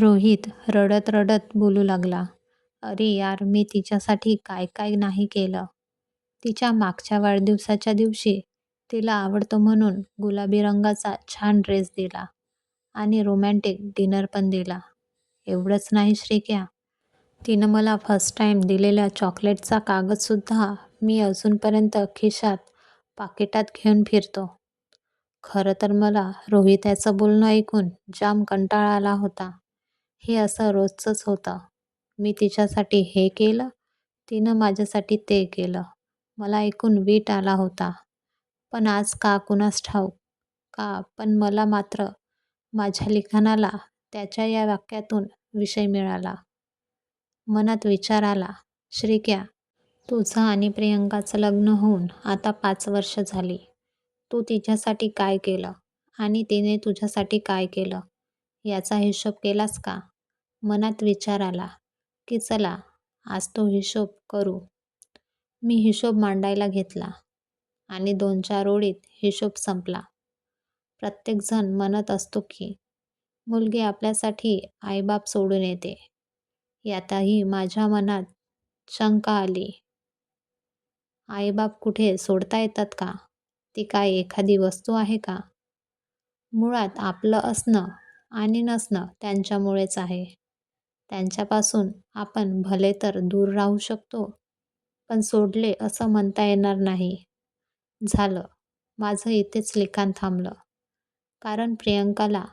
रोहित रडत रडत बोलू लागला. अरे यार मी तिच्यासाठी काय काय नाही केलं. तिच्या मागच्या वाढदिवसाच्या दिवशी तिला आवडतो म्हणून गुलाबी रंगाचा छान ड्रेस दिला आणि रोमँटिक डिनर पण दिला. एवढंच नाही श्रीक्या, तिनं मला फर्स्ट टाईम दिलेल्या चॉकलेटचा कागदसुद्धा मी अजूनपर्यंत खिशात पाकिटात घेऊन फिरतो. खरं तर मला रोहित्याचं बोलणं ऐकून जाम कंटाळा आला होता. हे असं रोजचंच होतं. मी तिच्यासाठी हे केलं, तिनं माझ्यासाठी ते केलं. मला ऐकून वीट आला होता. पण आज का कुणास ठाऊक का पण मला मात्र माझ्या लिखाणाला त्याच्या या वाक्यातून विषय मिळाला. मनात विचार आला, श्रीक्या, तुझं आणि प्रियंकाचं लग्न होऊन आता पाच वर्षं झाली. तू तिच्यासाठी काय केलं आणि तिने तुझ्यासाठी काय केलं याचा हिशोब केलास का? मनात विचार आला की चला आज तो हिशोब करू. मी हिशोब मांडायला घेतला आणि दोन चार ओळीत हिशोब संपला. प्रत्येकजण म्हणत असतो की मुलगी आपल्यासाठी आईबाप सोडून येते. यातही माझ्या मनात शंका आली. आईबाप कुठे सोडता येतात का? ती काय एखादी वस्तू आहे का? मुळात आपलं असणं आणि नसणं त्यांच्यामुळेच आहे. त्यांच्यापासून आपण भले तर दूर राहू शकतो, पण सोडले असं म्हणता येणार नाही. झालं, माझं इथेच लिखाण थांबलं. कारण प्रियंकाला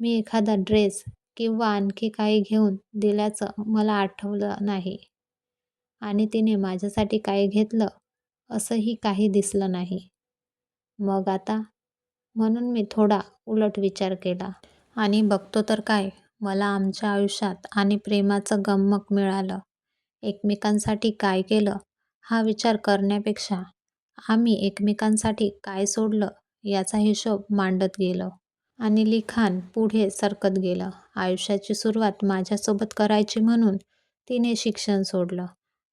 मी एखादा ड्रेस किंवा आणखी काही घेऊन दिल्याचं मला आठवलं नाही आणि तिने माझ्यासाठी काही घेतलं असंही काही दिसलं नाही. मग आता? म्हणून मी थोडा उलट विचार केला. आणि बघतो तर काय, मला आमच्या आयुष्यात आणि प्रेमाचं गमक मिळालं. एकमेकांसाठी काय केलं हा विचार करण्यापेक्षा आम्ही एकमेकांसाठी काय सोडलं याचा हिशोब मांडत गेलो. आणि लिखाण पुढे सरकत गेलं. आयुष्याची सुरुवात माझ्यासोबत करायची म्हणून तिने शिक्षण सोडलं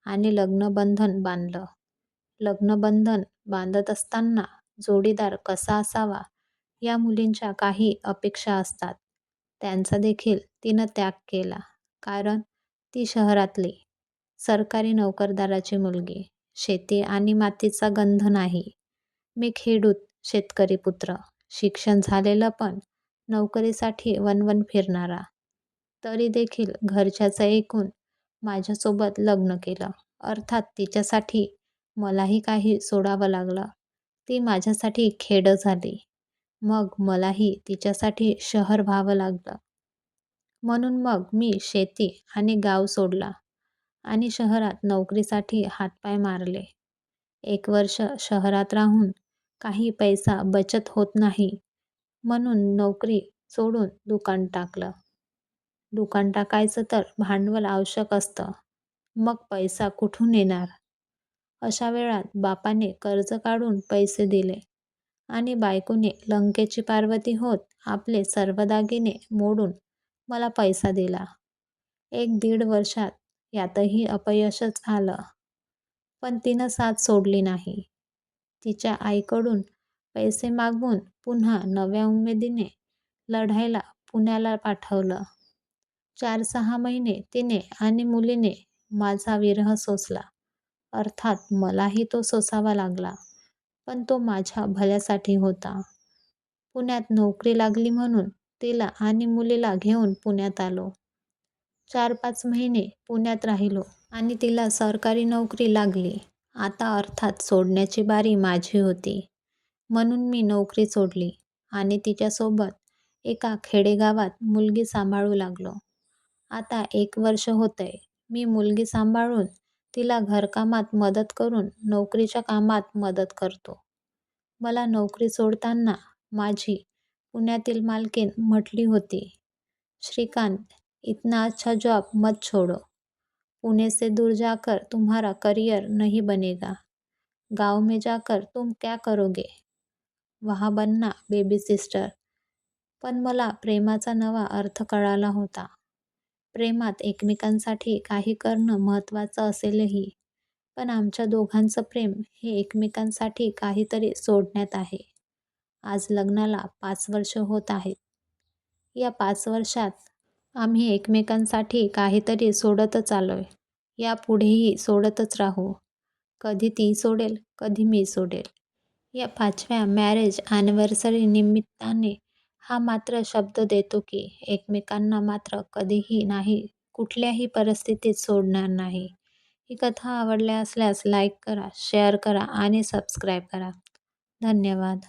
आणि लग्नबंधन बांधलं. लग्नबंधन बांधत असताना जोडीदार कसा असावा या मुलींच्या काही अपेक्षा असतात. त्यांचा देखील तिनं त्याग केला. कारण ती शहरातली, सरकारी नोकरदाराची मुलगी. शेती आणि मातीचा गंध नाही. मी खेडूत शेतकरी पुत्र. शिक्षण झालेलं पण नोकरीसाठी वणवण फिरणारा. तरी देखील घरच्याचं ऐकून माझ्यासोबत लग्न केलं. अर्थात तिच्यासाठी मलाही काही सोडावं लागलं. ती माझ्यासाठी खेडं झाली. मग मलाही तिच्यासाठी शहर व्हावं लागलं. म्हणून मग मी शेती आणि गाव सोडला आणि शहरात नोकरीसाठी हातपाय मारले. एक वर्ष शहरात राहून काही पैसा बचत होत नाही म्हणून नोकरी सोडून दुकान टाकलं. दुकान टाकायचं तर भांडवल आवश्यक असतं. मग पैसा कुठून येणार? अशा वेळात बापाने कर्ज काढून पैसे दिले आणि बायकोने लंकेची पार्वती होत आपले सर्व दागिने मोडून मला पैसा दिला. एक दीड वर्षात यातही अपयशच आलं. पण तिनं साथ सोडली नाही. तिच्या आईकडून पैसे मागवून पुन्हा नव्या उमेदीने लढायला पुण्याला पाठवलं. चार सहा महिने तिने आणि मुलीने माझा विरह सोसला. अर्थात मलाही तो सोसावा लागला. पण तो माझ्या भल्यासाठी होता. पुण्यात नोकरी लागली म्हणून तिला आणि मुलीला घेऊन पुण्यात आलो. चार पाच महिने पुण्यात राहिलो आणि तिला सरकारी नोकरी लागली. आता अर्थात सोडण्याची बारी माझी होती. म्हणून मी नोकरी सोडली आणि तिच्यासोबत एका खेडेगावात मुलगी सांभाळू लागलो. आता एक वर्ष होतंय मी मुलगी सांभाळून तिला घरकामात मदत करून नोकरीच्या कामात मदत करतो. मला नोकरी सोडताना माझी पुण्यातील मालकीण म्हटली होती, श्रीकांत, इतना अच्छा जॉब मत छोडो. पुणे से दूर जाकर तुम्हारा करियर नहीं बनेगा. गाव में जाकर तुम क्या करोगे? वहां बनना बेबी सिस्टर. पण मला प्रेमाचा नवा अर्थ कळाला होता. प्रेमात एकमेकांसाठी काही करणं महत्त्वाचं असेलही, पण आमच्या दोघांचं प्रेम हे एकमेकांसाठी काहीतरी सोडण्यात आहे. आज लग्नाला पाच वर्ष होत आहेत. या पाच वर्षात आम्ही एकमेकांसाठी काहीतरी सोडतच आलो आहे यापुढेही सोडतच राहू. कधी ती सोडेल, कधी मी सोडेल. या पाचव्या मॅरेज ॲनिव्हर्सरी निमित्ताने हा मात्र शब्द देतो की एकमेकांना मात्र कधीही नाही कुठल्याही परिस्थितीत सोडणार नाही. ही कथा आवडल्या असल्यास लाईक करा, शेअर करा आणि सबस्क्राईब करा. धन्यवाद.